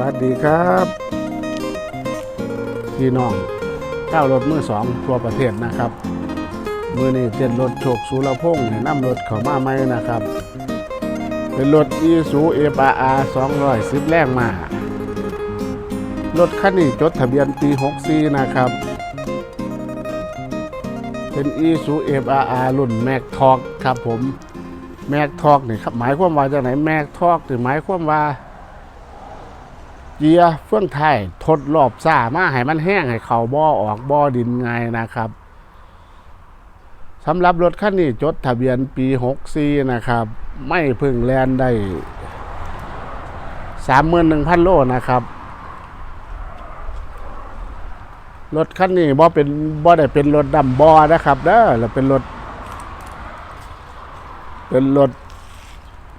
วัสดีครับพี่น้องก้าวรถมือสองทั่วประเทศนะครับ มือนี้เต้นรถโชคสุรพงษ์นะนำรถเขามาไหมนะครับ เป็นรถอีซูเอปาอาสองร้อยสิบแรงมารถคันนี้จดทะเบียนปี64นะครับ เป็นอีซูเอฟอาร์รุ่นแม็กทอกครับผมแม็กทอกนี่ครับหมายความว่าจากไหนแม็กทอกหรือหมายความว่า เกียร์เฟื่องไทยทดรอบซ่ามาให้มันแห้งให้เขาบ่อออกบ่อดินไงนะครับสำหรับรถคันนี้จดทะเบียนปี 64 นะครับ ไม่พึ่งแลนได้31,000 โลนะครับ รถคันนี้บ่เป็นบ่ได้เป็นรถดำบ่อนะครับเด้อแล้วเป็นรถ เป็นรถ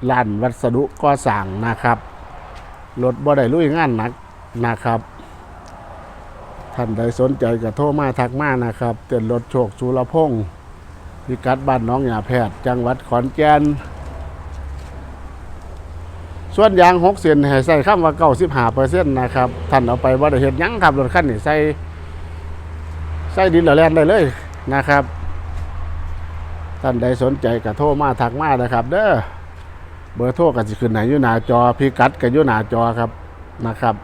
ลานวัสดุก่อสร้างนะครับ รถบ่ได้ลุยงานหนักนะครับท่านใดสนใจก็โทรมาทักมานะครับเป็นรถโชคสุรพงศ์พิกัดบ้านน้องหยาแพทย์จังหวัดขอนแก่นส่วนยางหกเส้นให้ใส่คำว่าเก้าสิบห้าเปอร์เซ็นต์นะครับท่านเอาไปบ่ได้เห็นยังครับรถคันนี้ใส่ใส่ดินหล่าแลนได้เลยนะครับท่านใดสนใจก็โทรมาทักมานะครับ เด้อ เบอร์โทรก็จะขึ้นไหนอยู่หน้าจอพิกัดก็อยู่หน้าจอครับนะครับ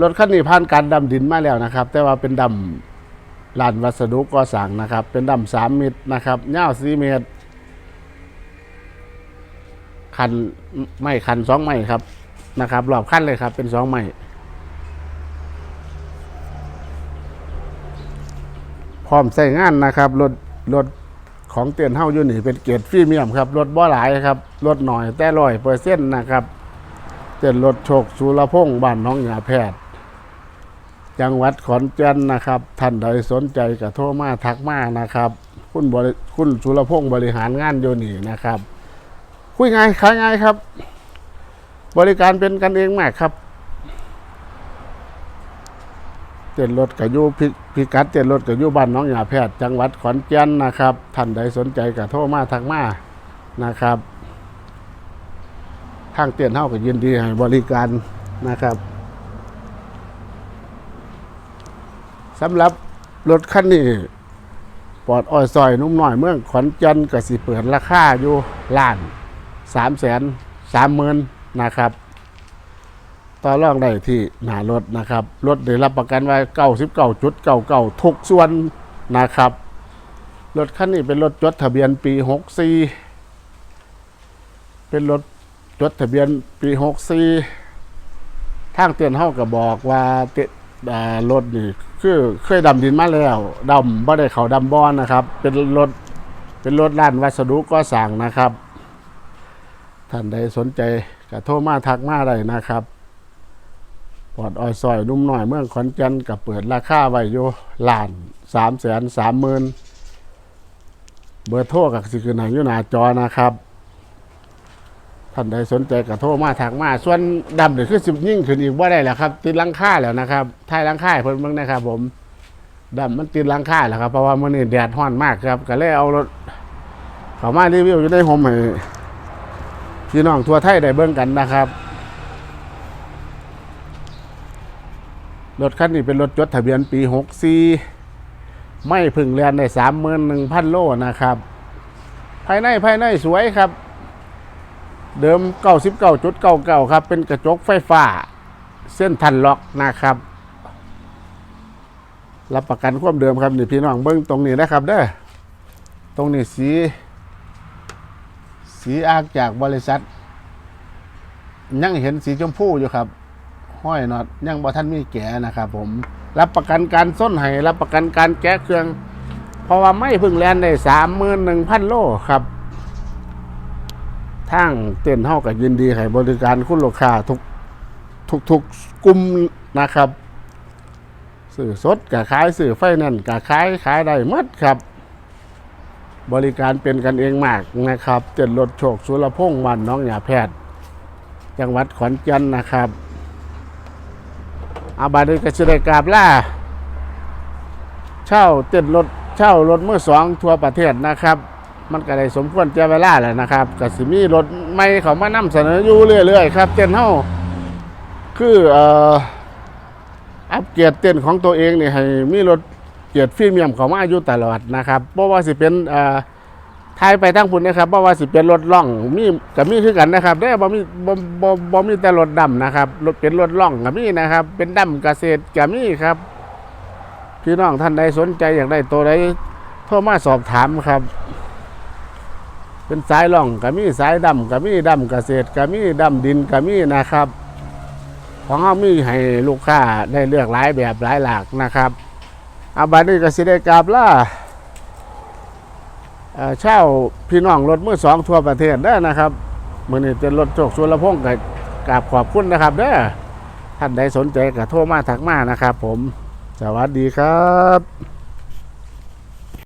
รถคันนี้ผ่านการดำดินมาแล้วนะครับ แต่ว่าเป็นดำลานวัสดุก่อสร้างนะครับ เป็นดำสามเมตรนะครับยาวสี่เมตร คันไม่คันสองไม้ครับนะครับรอบคันเลยครับ เป็นสองไม้พร้อมใช้งานนะครับรถรถ ของเตือนเฮาอยู่นี่เป็นเกียรติฟรีเมียมครับรถบ่หลายครับรถหน่อยแต่ร้อยเปอร์เซ็นต์นะครับเตือนรถโชคสุรพงษ์บ้านน้องหยาแพทย์จังหวัดขอนแก่นนะครับ ท่านใดสนใจก็โทรมาทักมานะครับ คุณบริคุณสุรพงษ์บริหารงานอยู่นี่นะครับ คุยง่ายขายง่ายครับ บริการเป็นกันเองมากครับ เต้นรถกับยูพิพิกัดเต้นรถกับยูบ้านน้องหยาแพทย์จังหวัดขอนแก่นนะครับ ท่านใดสนใจก็โทรมาทักมานะครับทางเต้นเท่ากับยินดีให้บริการนะครับสำหรับรถคันนี้ปอดอ้อยซอยนุ่มหน่อยเมืองขอนแก่นก็สิเปิดราคาอยู่ล้านสามแสนสามหมื่นนะครับ ต่อรองได้ที่หน้ารถนะครับ รถได้รับประกันไว้เก้าสิบเก้าจุดเก้าเก้าทุกส่วนนะครับ รถคันนี้เป็นรถจดทะเบียนปีหกสี่เป็นรถจดทะเบียนปีหกสี่ทางเตือนเฮาก็บอกว่าเตรถนี่คือเคยดำดินมาแล้วดำบ่ได้เขาดำบอนนะครับ เป็นรถเป็นรถร้านวัสดุก็สั่งนะครับ ท่านใดสนใจก็โทรมาทักมาได้นะครับ ปอดอ้อยซอยนุ่มหน่อยเมืองขอนแก่นกับเปิดราคาไว้อยู่ล้านสามแสนสามหมื่นเบอร์โทรกับสิคือหนังอยู่หน้าจอนะครับ ท่านใดสนใจก็โทรมาถักมา ส่วนดำเดี๋ยวคือสิบยิ่งขึ้นอีกว่าได้แหละครับ ติดลังค่าแล้วนะครับท้ายลังค่าเพิ่นเบิ่งนะครับ ผมดำมันติดลังค่าแล้วครับเพราะว่ามื้อนี้แดดร้อนมากครับ ก็เลยเอารถเขามารีวิวอยู่ในโฮมให้พี่น้องทั่วไทยได้เบิ่งกันนะครับ รถคันนี้เป็นรถจดทะเบียนปี 64 ไม่พึ่งเรียนได้31,000โลนะครับ ภายในภายในสวยครับ เดิม 99.99 ครับ เป็นกระจกไฟฟ้า เส้นทันล็อกนะครับ รับประกันความเดิมครับนี่พี่น้องเบิ้งตรงนี้นะครับเด้อตรงนี้สี สีอากจากบริษัท ยังเห็นสีชมพูอยู่ครับ ห้อยน็อตยังบ่ท่านมีแกะนะครับผมรับประกันการส้นให้รับประกันการแกะเครื่อง เพราะว่าไม่พึ่งแลนได้สามหมื่นหนึ่งพันโลครับทางเต้นเฮากับยินดีให้บริการคุณลูกค้าทุกทุกทุกกลุ่มนะครับสื่อสดกับขายสื่อไฟนั่นกับขายขายได้หมดครับ บริการเป็นกันเองมากนะครับเต้นรถโชคสุรพงษ์วันน้องหยาแพทย์ จังหวัดขอนแก่นนะครับ อาบาดนี้ก็จะได้กราบล่า เช่าเต้นรถเช่ารถมือสองทั่วประเทศนะครับ มันก็ได้สมควรเจ้าเวลาแหละนะครับกสิมีรถไม่เขามานำเสนออยู่เรื่อยๆครับ เต้นเฮาคือเอ่ออัปเกรดเต้นของตัวเองนี่ให้มีรถเกียรติฟรีเมียมเขามาอยู่ตลอดนะครับเพราะว่าสิเป็นเอ่อ ทายไปทั้งพุ่นนะครับเพราะว่าสิเป็นรถล่องมีก็มีคือกันนะครับได้บ่มีบ่บ่บ่มีแต่รถดำนะครับรถเป็นรถล่องก็มีนะครับ เป็นดำเกษตรก็มีครับพี่น้องท่านใดสนใจอยากได้ตัวใดโทรมาสอบถามครับ เป็นสายล่องก็มีสายดำก็มีดำเกษตรก็มีดำดินก็มีนะครับของเขามีให้ลูกค้าได้เลือกหลายแบบหลายหลากนะครับอาบัดนี้ก็สิได้กราบล่า เช่าพี่น้องรถมือสองทั่วประเทศได้นะครับมือนี้เป็นรถโชคสุรพงศ์กับกราบขอบคุณนะครับเด้อท่านใดสนใจก็โทรมาถักมานะครับ ผม สวัสดีครับ